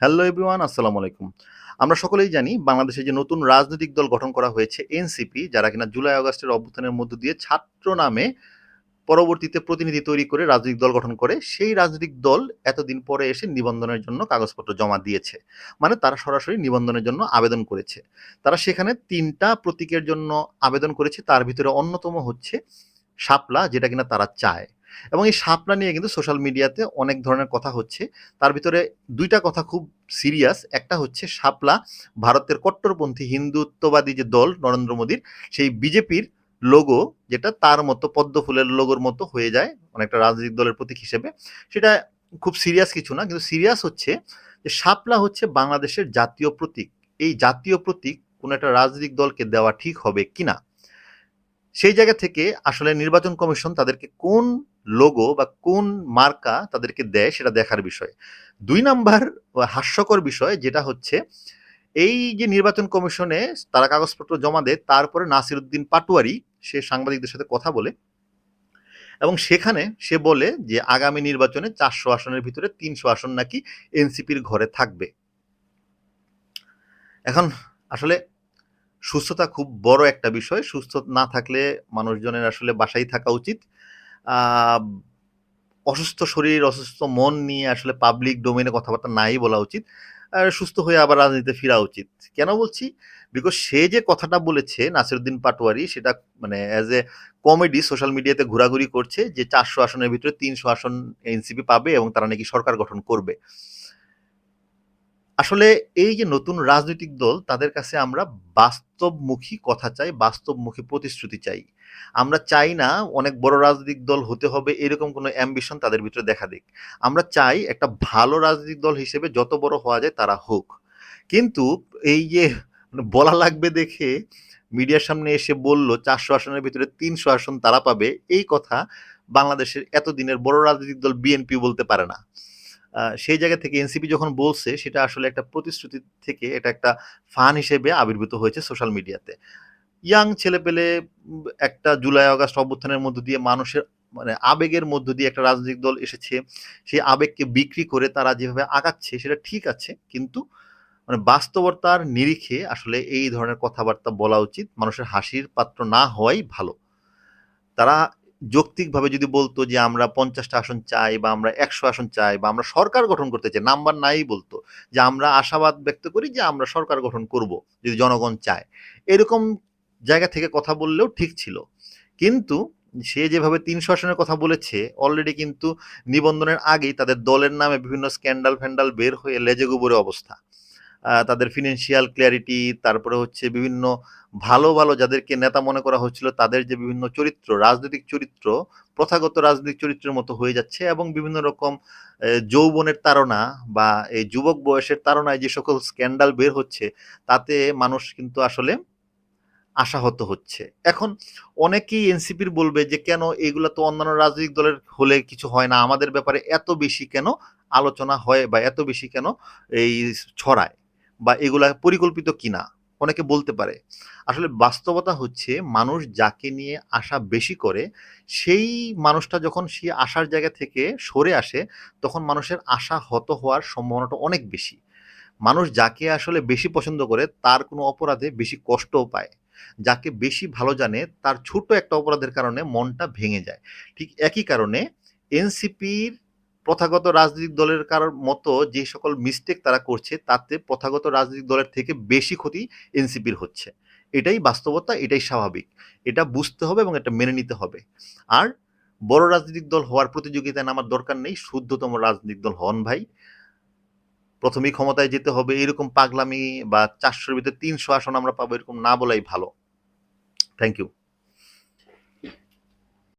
Hello everyone আসসালামু আলাইকুম। আমরা সকলেই জানি বাংলাদেশে যে নতুন রাজনৈতিক দল গঠন করা হয়েছে এনসিপি যারা কিনা জুলাই আগস্টের অভ্যুত্থানের মধ্য দিয়ে ছাত্র নামে পরবর্তীতে প্রতিনিধি তৈরি করে রাজনৈতিক দল গঠন করে, সেই রাজনৈতিক দল এতদিন পরে এসে নিবন্ধনের জন্য কাগজপত্র জমা দিয়েছে। মানে তারা সরাসরি নিবন্ধনের জন্য আবেদন করেছে। তারা সেখানে তিনটা প্রতীকের জন্য আবেদন করেছে, তার ভিতরে অন্যতম হচ্ছে শাপলা, যেটা কিনা তারা চায়। এবং এই শাপলা নিয়ে কিন্তু সোশ্যাল মিডিয়াতে অনেক ধরনের কথা হচ্ছে। তার ভিতরে দুইটা কথা খুব সিরিয়াস একটা হচ্ছে শাপলা ভারতের কট্টরপন্থী হিন্দুত্ববাদী যে দল নরেন্দ্র মোদীর, সেই বিজেপির লোগো যেটা তার মতো পদ্ম ফুলের লোগোর মতো হয়ে যায় অনেকটা রাজনৈতিক দলের প্রতীক হিসেবে। সেটা খুব সিরিয়াস কিছু না, কিন্তু সিরিয়াস হচ্ছে যে শাপলা হচ্ছে বাংলাদেশের জাতীয় প্রতীক। এই জাতীয় প্রতীক কোনো একটা রাজনৈতিক দলকে দেওয়া ঠিক হবে কিনা? সেই জায়গা থেকে আসলে নির্বাচন কমিশন তাদেরকে কোন লোগো বা কোন মার্কা তাদেরকে দেয় সেটা দেখার বিষয়। দুই নাম্বার হাস্যকর বিষয় যেটা হচ্ছে, এই যে নির্বাচন কমিশনে তারা কাগজপত্র জমা দেয়, তারপরে নাসির উদ্দিন পাটোয়ারি, সে সাংবাদিকদের সাথে কথা বলে এবং সেখানে সে বলে যে, আগামী নির্বাচনে চারশো আসনের ভিতরে তিনশো আসন নাকি এনসিপির ঘরে থাকবে। এখন আসলে সুস্থতা খুব বড় একটা বিষয়। সুস্থ না থাকলে মানুষজনের আসলে বাসায় থাকা উচিত। অসুস্থ শরীর, অসুস্থ মন নিয়ে আসলে পাবলিক ডোমেনে কথাবার্তা নাই বলা উচিত। সুস্থ হয়ে আবার রাজনীতিতে ফেরা উচিত। কেন বলছি? বিকজ সে যে কথাটা বলেছে, নাসিরুদ্দিন পাটোয়ারি, সেটা মানে অ্যাজ এ কমেডি সোশ্যাল মিডিয়াতে ঘোরাঘুরি করছে যে চারশো আসনের ভিতরে তিনশো আসন এনসিপি পাবে এবং তারা নাকি সরকার গঠন করবে। আসলে এই যে নতুন রাজনৈতিক দল, তাদের কাছে আমরা বাস্তবমুখী কথা চাই, বাস্তবমুখী প্রতিশ্রুতি চাই। আমরা চাই না অনেক বড় রাজনৈতিক দল হতে হবে, এরকম কোনো অ্যাম্বিশন তাদের ভিতরে দেখা দিক। আমরা চাই একটা ভালো রাজনৈতিক দল হিসেবে যত বড় হওয়া যায় তারা হোক। কিন্তু এই যে মানে বলা লাগবে দেখে মিডিয়ার সামনে এসে বলল, চারশো আসনের ভিতরে তিনশো আসন তারা পাবে, এই কথা বাংলাদেশের এতদিনের বড় রাজনৈতিক দল বিএনপি বলতে পারে না। সেই জায়গা থেকে এনসিপি যখন বলছে, সেটা আসলে একটা প্রতিশ্রুতি থেকে এটা একটা ফান হিসেবে আবির্ভূত হয়েছে সোশ্যাল মিডিয়াতে ইয়াং ছেলেপেলে একটা জুলাই, আগস্ট অভ্যুত্থানের মধ্য দিয়ে মানুষের মানে আবেগের মধ্য দিয়ে একটা রাজনৈতিক দল এসেছে, সেই আবেগকে বিক্রি করে তারা যেভাবে আগাচ্ছে সেটা ঠিক আছে, কিন্তু মানে বাস্তবতার নিরিখে আসলে এই ধরনের কথাবার্তা বলা উচিত। মানুষের হাসির পাত্র না হওয়াই ভালো। তারা যৌক্তিকভাবে যদি বলতো যে আমরা পঞ্চাশটা আসন চাই বা আমরা একশো আসন চাই বা আমরা সরকার গঠন করতে চাই, নাম্বার নাই বলতো, যে আমরা আশাবাদ ব্যক্ত করি যে আমরা সরকার গঠন করব যদি জনগণ চায়। এরকম জায়গা থেকে কথা বললেও ঠিক ছিল। কিন্তু সে যেভাবে তিনশো আসনের কথা বলেছে অলরেডি কিন্তু নিবন্ধনের আগেই তাদের দলের নামে বিভিন্ন স্ক্যান্ডাল ফ্যান্ডাল বের হয়ে লেজে গোবরে অবস্থা। তাদের ফিনান্সিয়াল ক্লিয়ারিটি তারপরে হচ্ছে বিভিন্ন ভালো ভালো যাদেরকে নেতা মনে করা হচ্ছিল, তাদের যে বিভিন্ন চরিত্র, রাজনৈতিক চরিত্র, প্রথাগত রাজনৈতিক চরিত্রের মতো হয়ে যাচ্ছে এবং বিভিন্ন রকম যৌবনের তাড়না বা এই যুবক বয়সের তাড়নায় যে সকল স্ক্যান্ডাল বের হচ্ছে, তাতে মানুষ কিন্তু আসলে আশাহত হচ্ছে। এখন অনেকেই এনসিপির বলবে যে, কেন এগুলা তো অন্যান্য রাজনৈতিক দলের হলে কিছু হয় না? আমাদের ব্যাপারে এত বেশি কেন আলোচনা হয় বা এত বেশি কেন এই ছড়ায়? বা এগুলা পরিকল্পিত কিনা, অনেকে বলতে পারে। আসলে বাস্তবতা হচ্ছে মানুষ যাকে নিয়ে আশা বেশি করে, সেই মানুষটা যখন সেই আশার জায়গা থেকে সরে আসে, তখন মানুষের আশা হত হওয়ার সম্ভাবনাটা অনেক বেশি। মানুষ যাকে আসলে বেশি পছন্দ করে, তার কোনো অপরাধে বেশি কষ্টও পায়। যাকে বেশি ভালো জানে, তার ছোট একটা অপরাধের কারণে মনটা ভেঙে যায়। ঠিক একই কারণে এনসিপির প্রথাগত রাজনৈতিক দলের কারোর মতো যে সকল মিস্টেক তারা করছে, তাতে প্রথাগত রাজনৈতিক দলের থেকে বেশি ক্ষতি এনসিপির হচ্ছে। এটাই বাস্তবতা, এটাই স্বাভাবিক। এটা বুঝতে হবে এবং এটা মেনে নিতে হবে। আর বড় রাজনৈতিক দল হওয়ার প্রতিযোগিতায় নামার দরকার নেই, শুদ্ধতম রাজনৈতিক দল হন ভাই। প্রথমেই ক্ষমতায় যেতে হবে, এরকম পাগলামি বা চারশোর ভিতরে তিনশো আসন আমরা পাবো, এরকম না বলাই ভালো। Thank you